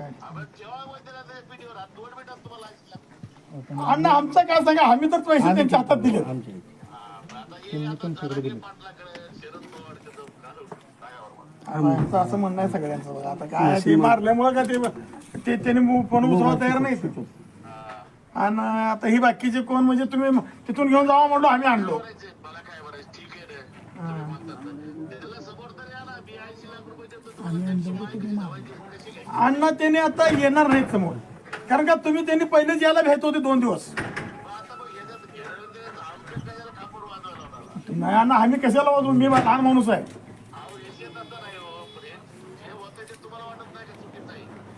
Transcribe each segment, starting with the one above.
काय अण्णा आमचं काय सांगा? आम्ही तर पैसे त्यांच्या हातात दिले आमचं असं म्हणणं आहे सगळ्यांचं बघा. आता काय ते मारल्यामुळं का ते ते त्यांनी फोन उचलायला तयार नाही आणि आता ही बाकीचे कोण म्हणजे तुम्ही तिथून घेऊन जावा म्हणलो आम्ही आणलो. अण्णा त्याने आता येणार नाहीत समोर. कारण का तुम्ही त्यांनी पहिलेच यायला भेट होते दोन दिवस. नाही अण्णा आम्ही कशाला वाजवू? मी लहान माणूस आहे.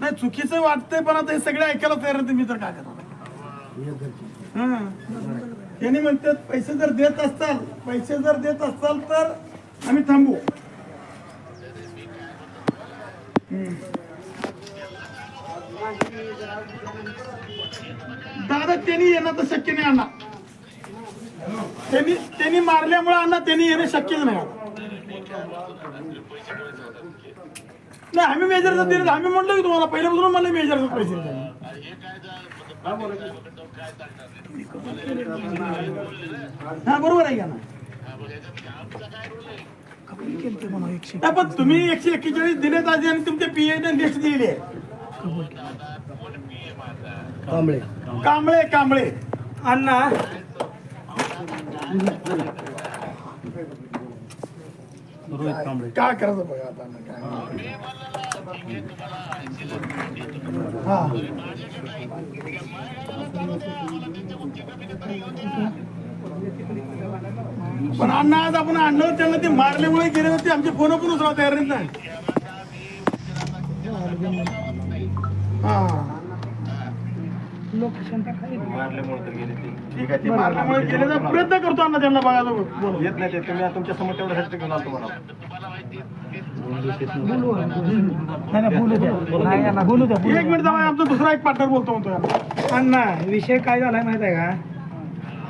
नाही चुकीचं वाटतंय पण आता हे सगळे ऐकायला तयार नाही मी तर काय करणार? हं. त्यांनी म्हणतात पैसे जर देत असताल पैसे जर देत असाल तर आम्ही थांबू. दादा त्यांनी येणं तर शक्य नाही अण्णा त्यांनी त्यांनी मारल्यामुळे अण्णा त्यांनी येणं शक्यच नाही. नाही आम्ही मेजरचं दिलं आम्ही म्हणलो की तुम्हाला पहिल्यापासून मला मेजरचं पैसे. हा बरोबर आहे का ना पण तुम्ही एकशे एक्केचाळीस दिलेत आधी आणि तुमच्या पीए लिस्ट दिलेली आहे कांबळे. कांबळे कांबळे. अण्णा. रोहित कांबळे. काय करायचं बघा आता काय पण अण्णा आज आपण आणलं त्यांना ते मारल्यामुळे गेले होते. आमचे फोन पण उचला तयार नाही लोकेशन ठीक आहे ते मारल्यामुळे गेले प्रयत्न करतो अण्णा त्यांना बघायला बोलू. येत नाही ते तुम्ही तुमच्यासमोर तेवढं हट्ट घेऊन आलो तुम्हाला नाही नाही, बोलू द्या नाही बोलू द्या बोलू एक मिनिट जाऊ आमचा दुसरा एक पार्टनर बोलतो म्हणतो यांना अण्णा विषय काय झालाय माहीत आहे का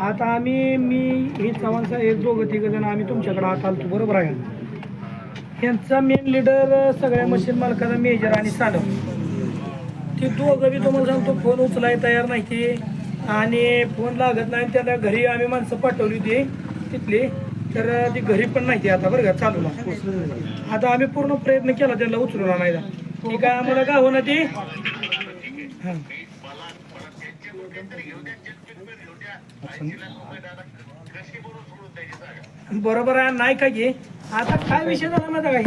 आता आम्ही मी ही चव्हाण साहेब दोघं तिघ जण आम्ही तुमच्याकडे हात आलतो बरोबर आहे यांचा मेन लीडर सगळ्या मशीन मालकाचा मेजर आणि सानव ते दोघं बी तुम्हाला सांगतो फोन उचलाय तयार नाही ते. आणि फोन लागत नाही त्याला घरी आम्ही माणसं पाठवली होती तिथली. तर ती घरी पण नाही ती आता बरं का चालू आता आम्ही पूर्ण प्रयत्न केला त्यांना उचलून आणायला. ती काय आम्हाला का होणार ती? हां. बरोबर आहे नाही का की? आता काय विषय झाला माझा काही